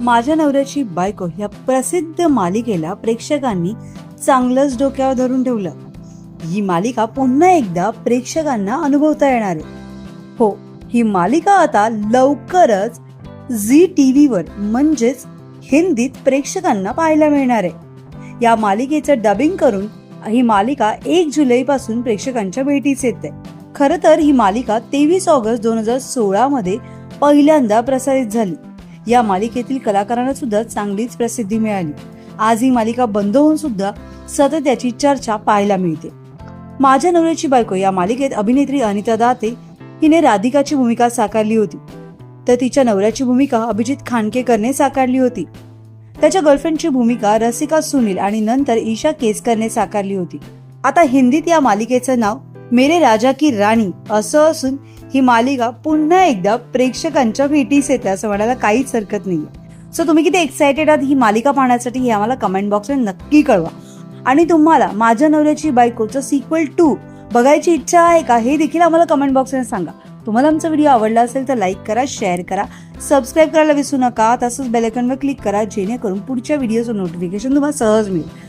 माझ्या नवऱ्याची बायको ह्या प्रसिद्ध मालिकेला प्रेक्षकांनी चांगलंच डोक्यावर धरून ठेवलं. ही मालिका पुन्हा एकदा प्रेक्षकांना अनुभवता येणार आहे. हो ही मालिका आता लवकरच झी टी व्हीवर म्हणजेच हिंदीत प्रेक्षकांना पाहायला मिळणार आहे. या मालिकेचं डबिंग करून ही मालिका एक जुलैपासून प्रेक्षकांच्या भेटीस येते. खरं तर ही मालिका तेवीस ऑगस्ट दोन हजार सोळामध्ये पहिल्यांदा प्रसारित झाली. या मालिकेतील कलाकारांना सुद्धा चांगलीच प्रसिद्धी मिळाली. आज ही मालिका बंद होऊन सुद्धा सतत याची चर्चा पाहायला मिळते. माझ्या नवऱ्याची बायको या मालिकेत अभिनेत्री अनिता दाते हिने राधिकाची भूमिका साकारली होती. तर तिच्या नवऱ्याची भूमिका अभिजित खानकेकरने साकारली होती. त्याच्या गर्लफ्रेंडची भूमिका रसिका सुनील आणि नंतर ईशा केसकरने साकारली होती. आता हिंदीत या मालिकेचं नाव मेरे राजा की राणी असं असून ही मालिका पुन्हा एकदा प्रेक्षकांच्या भेटीस येते असं म्हणायला काहीच हरकत नाही सो तुम्ही किती एक्सायटेड आहात ही मालिका पाहण्यासाठी हे आम्हाला कमेंट बॉक्सवर नक्की कळवा. आणि तुम्हाला माझ्या नवऱ्याची बायकोचं सिक्वल टू बघायची इच्छा आहे का हे देखील आम्हाला कमेंट बॉक्समध्ये सांगा. तुम्हाला आमचा व्हिडिओ आवडला असेल तर लाईक करा शेअर करा सबस्क्राईब करायला विसरू नका. तसंच बेलायकनवर क्लिक करा जेणेकरून पुढच्या व्हिडिओचं नोटिफिकेशन तुम्हाला सहज मिळेल.